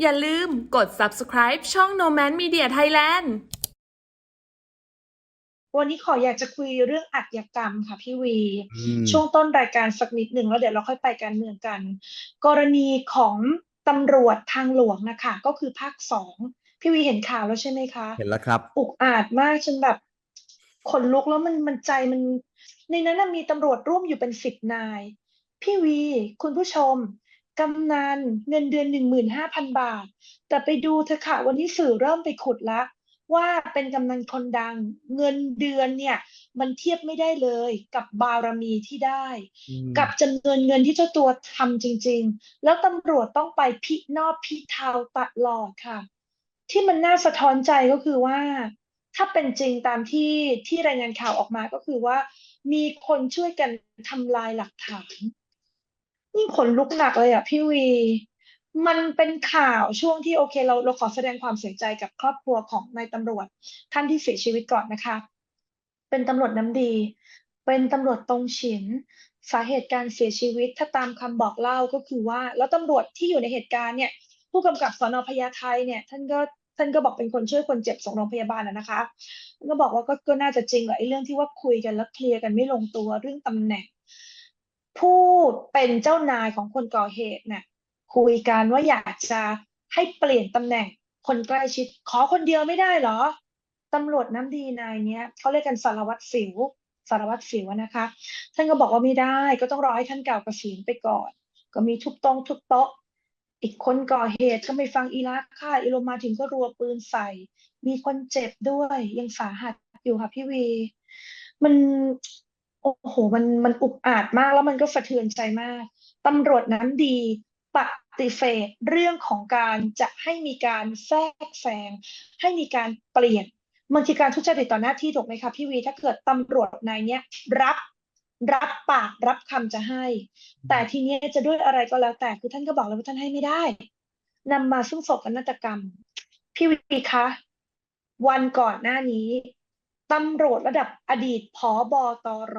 อย่าลืมกด subscribe ช่อง Noman Media Thailand วันนี้ขออยากจะคุยเรื่องอาชญากรรมค่ะพี่วีอืมช่วงต้นรายการสักนิดหนึ่งแล้วเดี๋ยวเราค่อยไปการเมืองกัน กรณีของตำรวจทางหลวงนะคะ ก็คือภาคสองพี่วีเห็นข่าวแล้วใช่ไหมคะ เห็นแล้วครับอุกอาจมากจนแบบขนลุกแล้วมันมันใจมัน ในนั้นนะมีตำรวจร่วมอยู่เป็นสิบนาย พี่วี คุณผู้ชม กำนันเงินเดือนหนึ่งหมื่นห้าพันบาท แต่ไปดูเถอะค่ะวันนี้สื่อเริ่มไปขุดละว่าเป็นกำนันคนดัง เงินเดือนเนี่ย มันเทียบไม่ได้เลยกับบารมีที่ได้อืมกับจำนวนเงินที่เจ้าตัวทำจริง ๆ แล้วตำรวจต้องไปพินอบพิเทาตลอดค่ะ ที่มันน่าสะท้อนใจก็คือว่า ถ้าเป็นจริงตามที่ที่รายงานข่าวออกมาก็คือว่า มีคนช่วยกันทำลายหลักฐาน นี่ขนลุกหนักเลยอะพี่วี มันเป็นข่าวช่วงที่โอเค เราเราขอแสดงความเสียใจกับครอบครัวของนายตำรวจ ท่านที่เสียชีวิตก่อนนะคะ เป็นตำรวจน้ำดี เป็นตำรวจตรงฉิน สาเหตุการเสียชีวิตถ้าตามคำบอกเล่าก็คือว่า แล้วตำรวจที่อยู่ในเหตุการณ์เนี่ย ผู้กำกับสนพญาไทเนี่ยท่านก็ท่านก็บอกเป็นคนช่วยคนเจ็บส่งโรงพยาบาลนะนะคะก็บอกว่าก็ก็น่าจะจริงแหละไอ้เรื่องที่ว่าคุยกันแล้วเคลียร์กันไม่ลงตัวเรื่องตำแหน่ง ผู้เป็นเจ้านายของคนก่อเหตุเนี่ยคุยกันว่าอยากจะให้เปลี่ยนตำแหน่งคนใกล้ชิด ขอคนเดียวไม่ได้เหรอตำรวจน้ำดีนายเนี้ยเขาเรียกกันสารวัตรสิวสารวัตรสิวนะคะท่านก็บอกว่าไม่ได้ก็ต้องรอให้ท่านเก่าเกษียณไปก่อน ก็มีทุบตรงทุบโต๊ะ อีกคนก่อเหตุก็ไม่ฟังอีลักค่ะอีลงมาถึงก็รัวปืนใส่ มีคนเจ็บด้วยยังสาหัสอยู่ค่ะพี่วี มัน โอ้โห มันมันอุกอาจมากแล้วมันก็สะเทือนใจมากตำรวจน้ำดีปฏิเสธเรื่องของการจะให้มีการแทรกแซงให้มีการเปลี่ยนมันคือการทุจริตต่อหน้าที่ถูกไหมคะพี่วีถ้าเกิดตำรวจนายเนี้ยรับรับปากรับคำจะให้ แต่ทีนี้จะด้วยอะไรก็แล้วแต่คือท่านก็บอกแล้วว่าท่านให้ไม่ได้นำมาซึ่งโศกนาฏกรรม พี่วีคะ วันก่อนหน้านี้ ตำรวจระดับอดีตผอบอตร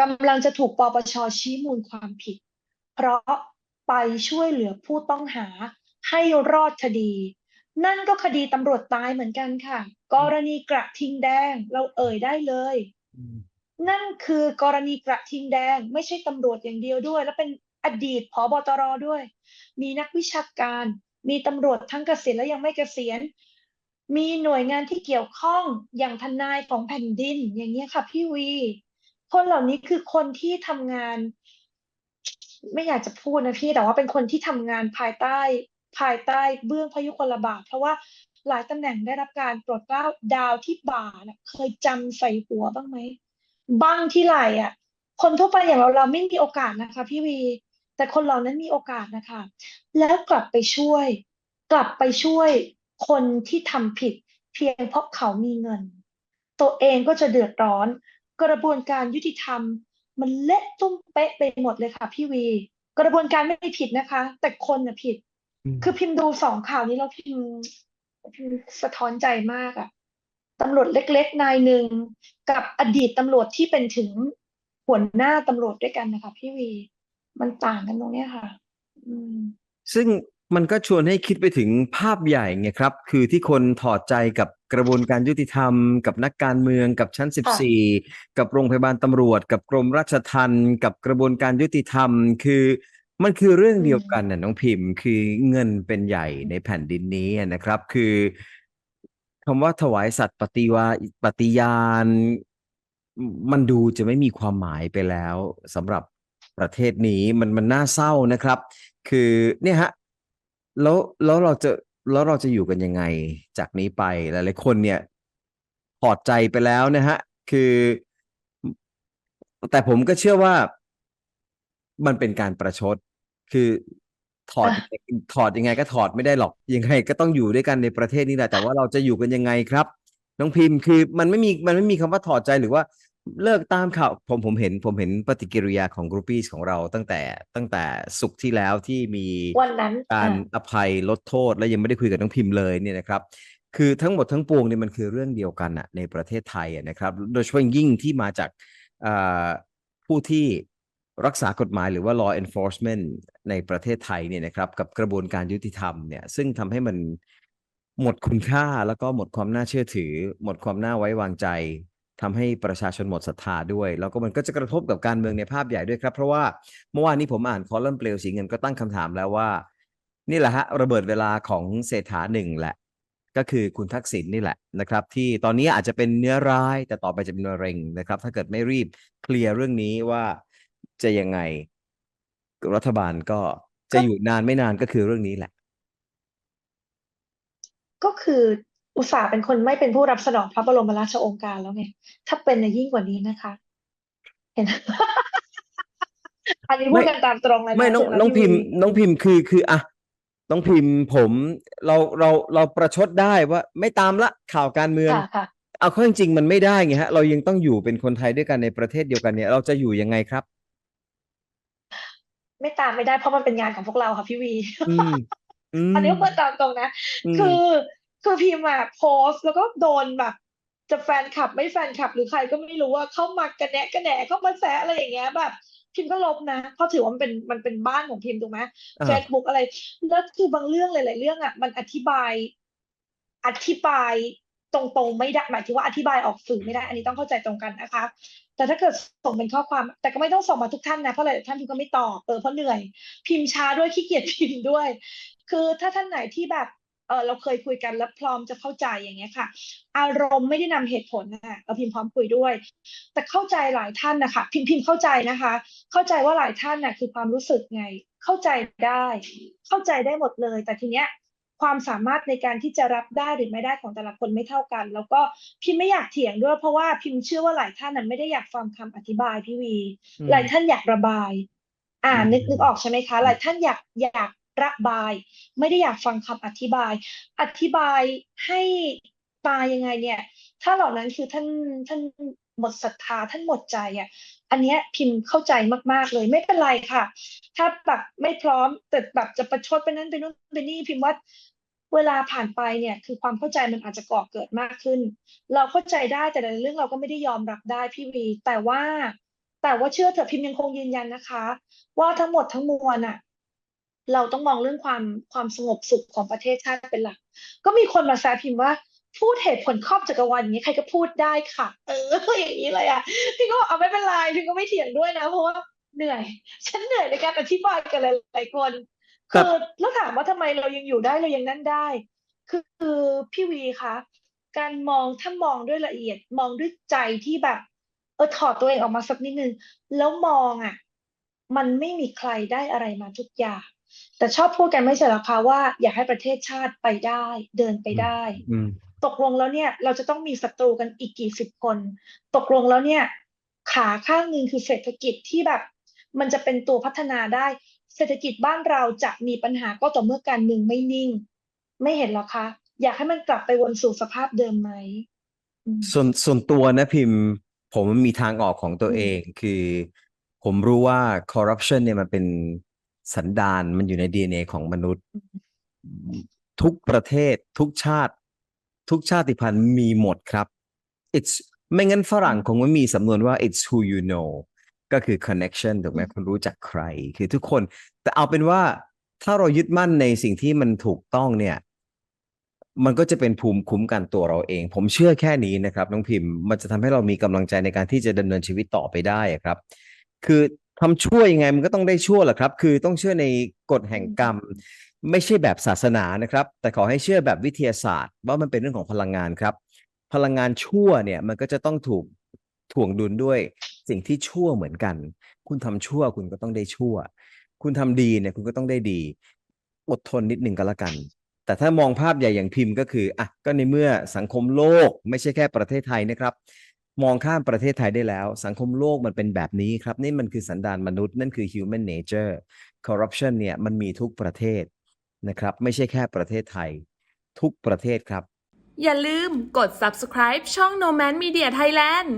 กำลังจะถูกปปชชี้มูลความผิด เพราะไปช่วยเหลือผู้ต้องหาให้รอดคดี นั่นก็คดีตำรวจตายเหมือนกันค่ะ กรณีกระทิงแดงเราเอ่ยได้เลยอืมนั่นคือกรณีกระทิงแดงไม่ใช่ตำรวจอย่างเดียวด้วย และเป็นอดีตผบตรด้วย มีนักวิชาการ มีตำรวจทั้งเกษียณและยังไม่เกษียณ มีหน่วยงานที่เกี่ยวข้องอย่างทนายของแผ่นดิน อย่างเงี้ยค่ะพี่วี คนเหล่านี้คือคนที่ทำงาน ไม่อยากจะพูดนะพี่แต่ว่าเป็นคนที่ทำงานภายใต้ ภายใต้เบื้องพยุคลบาทเพราะว่าหลายตำแหน่งได้รับการโปรดเกล้าดาวที่บ่านะเคยจำใส่หัวบ้างไหมบ้างที่ไหลอะ คนทั่วไปอย่างเราเราไม่มีโอกาสนะคะ พี่วี แต่คนเหล่านั้นมีโอกาสนะคะ แล้วกลับไปช่วย กลับไปช่วย คนที่ทำผิดเพียงเพราะเขามีเงิน ตัวเองก็จะเดือดร้อน กระบวนการยุติธรรม มันเละตุ้มเป๊ะไปหมดเลยค่ะ พี่วี กระบวนการไม่ได้ผิดนะคะ แต่คนน่ะผิด คือพิมพ์ดูสองข่าวนี้แล้วพิมพ์พิมพ์สะท้อนใจมากอะตำรวจเล็ก ๆ นายหนึ่งกับอดีตตำรวจที่เป็นถึงหัวหน้าตำรวจด้วยกันนะคะ พี่วี มันต่างกันตรงเนี้ยค่ะอืมซึ่ง มันก็ชวนให้คิดไปถึงภาพใหญ่ไงครับ คือที่คนถอดใจกับกระบวนการยุติธรรม กับนักการเมืองกับชั้น 14 กับโรงพยาบาลตำรวจ กับกรมราชทัณฑ์กับกระบวนการยุติธรรม คือมันคือเรื่องเดียวกันน่ะน้องพิมพ์ คือเงินเป็นใหญ่ในแผ่นดินนี้นะครับ คือคำว่าถวายสัตย์ปฏิวาปฏิญาณ มันดูจะไม่มีความหมายไปแล้วสำหรับประเทศนี้มันมันน่าเศร้านะครับ คือเนี่ยฮะ แล้วแล้วเราจะแล้วเราจะอยู่กันยังไงจากนี้ไปหลายๆคนเนี่ยถอดใจไปแล้วนะฮะ คือ แต่ผมก็เชื่อว่ามันเป็นการประชด คือถอดอะถอดยังไงก็ถอดไม่ได้หรอก ยังไงก็ต้องอยู่ด้วยกันในประเทศนี้แหละแต่ว่าเราจะอยู่กันยังไงครับ น้องพิมพ์คือมันไม่มีมันไม่มีคำว่าถอดใจหรือว่า เลิกตามข่าวผมผมเห็นผมเห็นปฏิกิริยาของกรุ๊ปปี้ของเราตั้งแต่ตั้งแต่สุกร์ที่แล้วที่มีวันนั้นการอะอภัยลดโทษ และยังไม่ได้คุยกับน้องพิมพ์เลยเนี่ยนะครับ คือทั้งหมดทั้งปวงเนี่ยมันคือเรื่องเดียวกันอะในประเทศไทยอะนะครับ โดยเฉพาะอย่างยิ่งที่มาจากอ่าผู้ที่รักษากฎหมายหรือว่า law enforcement ในประเทศไทยเนี่ยนะครับกับกระบวนการยุติธรรมเนี่ยซึ่งทำให้มันหมดคุณค่าแล้วก็หมดความน่าเชื่อถือ หมดความน่าไว้วางใจ ทำให้ประชาชนหมดศรัทธาด้วย แล้วก็มันก็จะกระทบกับการเมืองในภาพใหญ่ด้วยครับ เพราะว่าเมื่อวานนี้ผมอ่านคอลัมน์เปลวสีเงินก็ตั้งคำถามแล้วว่า นี่แหละฮะระเบิดเวลาของเศรษฐาหนึ่งแหละ ก็คือคุณทักษิณนี่แหละนะครับ ที่ตอนนี้อาจจะเป็นเนื้อร้ายแต่ต่อไปจะเป็นมะเร็งนะครับ ถ้าเกิดไม่รีบเคลียร์เรื่องนี้ว่าจะยังไงรัฐบาลก็จะอยู่นานไม่นานก็คือเรื่องนี้แหละ ก็คือ อุตส่าห์เป็นคนไม่เป็นผู้รับสนองพระบรมราชโองการแล้วไงถ้าเป็นน่ะยิ่งกว่านี้นะคะ เห็นอันนี้พูดไม่กันตามตรงเลยไม่นะน้องถึงน้องพี่พิมพ์วีน้องพิมพ์คือคืออะน้องพิมพ์ผมเราเราเราประชดได้ว่า ไม่ตามละข่าวการเมืองค่ะค่ะเอาเข้าจริงๆมันไม่ได้ไงฮะ เรายังต้องอยู่เป็นคนไทยด้วยกันในประเทศเดียวกันเนี่ย เราจะอยู่ยังไงครับ ไม่ตามไม่ได้เพราะมันเป็นงานของพวกเราค่ะพี่วีอืมอืมอันนี้พูดตามตรงนะอืมคือ คือพิมพ์อะโพสต์แล้วก็โดนแบบจะแฟนคลับไม่แฟนคลับหรือใครก็ไม่รู้ว่าเข้ามากระแนะกระแหนเข้ามาแซะอะไรอย่างเงี้ยแบบพิมพ์ก็ลบนะเพราะถือว่ามันเป็นมันเป็นบ้านของพิมพ์ถูกไหมอ่าเฟซบุ๊กอะไรแล้วคือบางเรื่องหลาย ๆ เรื่องอะมันอธิบาย อธิบายตรงๆไม่ได้หมายถึงว่าอธิบายออกสื่อไม่ได้ อันนี้ต้องเข้าใจตรงกันนะคะ แต่ถ้าเกิดส่งเป็นข้อความ แต่ก็ไม่ต้องส่งมาทุกท่านนะเพราะหลายๆท่านพิมพ์ก็ไม่ตอบเออเพราะเหนื่อย พิมพ์ช้าด้วยขี้เกียจพิมพ์ด้วย คือถ้าท่านไหนที่แบบ เออเราเคยคุยกันแล้วพร้อมจะเข้าใจอย่างเงี้ยค่ะ อารมณ์ไม่ได้นำเหตุผลนะเราพิมพ์พร้อมคุยด้วย แต่เข้าใจหลายท่านนะคะพิมพ์พิมพ์เข้าใจนะคะ เข้าใจว่าหลายท่านน่ะคือความรู้สึกไง เข้าใจได้ เข้าใจได้หมดเลย แต่ทีเนี้ยความสามารถในการที่จะรับได้หรือไม่ได้ของแต่ละคนไม่เท่ากัน แล้วก็พิมพ์ไม่อยากเถียงด้วย เพราะว่าพิมพ์เชื่อว่าหลายท่านน่ะไม่ได้อยากฟังคำอธิบายพี่วีอืมหลายท่านอยากระบาย อ่าอืมนึกนึกออกใช่ไหมคะ หลายท่านอยากอยาก ระบาย ไม่ได้อยากฟังคำอธิบาย อธิบายให้ตายยังไงเนี่ย ถ้าเหล่านั้นคือท่านท่านหมดศรัทธาท่านหมดใจอะ อันเนี้ยพิมพ์เข้าใจมาก ๆ เลยไม่เป็นไรค่ะ ถ้าแบบไม่พร้อมแต่แบบจะประชดไปนั้นไปนู่นไปนี่พิมพ์ว่าเวลาผ่านไปเนี่ยคือความเข้าใจมันอาจจะก่อเกิดมากขึ้น เราเข้าใจได้แต่ในเรื่องเราก็ไม่ได้ยอมรับได้พี่วี แต่ว่าแต่ว่าเชื่อเถอะพิมพ์ยังคงยืนยันนะคะ ว่าทั้งหมดทั้งมวลอะ เราต้องมองเรื่องความความสงบสุขของประเทศชาติเป็นหลัก ก็มีคนมาแซวพิมพ์ว่าพูดเหตุผลครอบจักรวาลอย่างนี้ใครก็พูดได้ค่ะ เอออย่างนี้เลยอะพี่ก็บอกเอาไม่เป็นไรพี่ก็ไม่เถียงด้วยนะ เพราะว่าเหนื่อย ฉันเหนื่อยในการอธิบายกับหลายๆคนครัคืบอแล้วถามว่าทำไมเรายังอยู่ได้เรายังนั่นได้คือคือพี่วีคะการมองถ้ามองด้วยละเอียด มองด้วยใจที่แบบเออถอดตัวเองออกมาสักนิดนึงแล้วมองอะ มันไม่มีใครได้อะไรมาทุกอย่าง แต่ชอบพูดกันไม่ใช่เหรอคะว่าอยากให้ประเทศชาติไปได้ เดินไปได้อืมตกลงแล้วเนี่ยเราจะต้องมีศัตรูกันอีกกี่สิบคน ตกลงแล้วเนี่ย ขาข้างหนึ่งคือเศรษฐกิจที่แบบ มันจะเป็นตัวพัฒนาได้ เศรษฐกิจบ้านเราจะมีปัญหาก็ต่อเมื่อการเมืองไม่นิ่ง ไม่เห็นหรอคะ อยากให้มันกลับไปวนสู่สภาพเดิมไหมอืมส่วนส่วนตัวนะพิมพ์ผมมีทางออกของตัวอืมเองคือ ผมรู้ว่าคอร์รัปชันเนี่ยมันเป็น สันดานมันอยู่ใน DNA ของมนุษย์ ทุกประเทศทุกชาติ ทุกชาติพันธุ์มีหมดครับ it's ไม่งั้นฝรั่งคงไม่มีสำนวนว่า it's who you know ก็คือ connection ถูกไหมอืมคุณรู้จักใคร คือทุกคน แต่เอาเป็นว่าถ้าเรายึดมั่นในสิ่งที่มันถูกต้องเนี่ย มันก็จะเป็นภูมิคุ้มกันตัวเราเอง ผมเชื่อแค่นี้นะครับน้องพิมพ์ มันจะทำให้เรามีกำลังใจในการที่จะดำเนินชีวิตต่อไปได้อะครับ คือ ทำชั่วยังไงมันก็ต้องได้ชั่วแหละครับ คือต้องเชื่อในกฎแห่งกรรม ไม่ใช่แบบศาสนานะครับ แต่ขอให้เชื่อแบบวิทยาศาสตร์ ว่ามันเป็นเรื่องของพลังงานครับ พลังงานชั่วเนี่ยมันก็จะต้องถูกถ่วงดุลด้วยสิ่งที่ชั่วเหมือนกัน คุณทำชั่วคุณก็ต้องได้ชั่ว คุณทำดีเนี่ยคุณก็ต้องได้ดี อดทนนิดหนึ่งก็แล้วกัน แต่ถ้ามองภาพใหญ่อย่างพิมพ์ก็คืออะก็ในเมื่อสังคมโลกไม่ใช่แค่ประเทศไทยนะครับ มองข้ามประเทศไทยได้แล้ว สังคมโลกมันเป็นแบบนี้ครับ นี่มันคือสันดานมนุษย์ นั่นคือ human nature corruption เนี่ยมันมีทุกประเทศนะครับ ไม่ใช่แค่ประเทศไทย ทุกประเทศครับ อย่าลืมกด subscribe ช่อง Nomad Media Thailand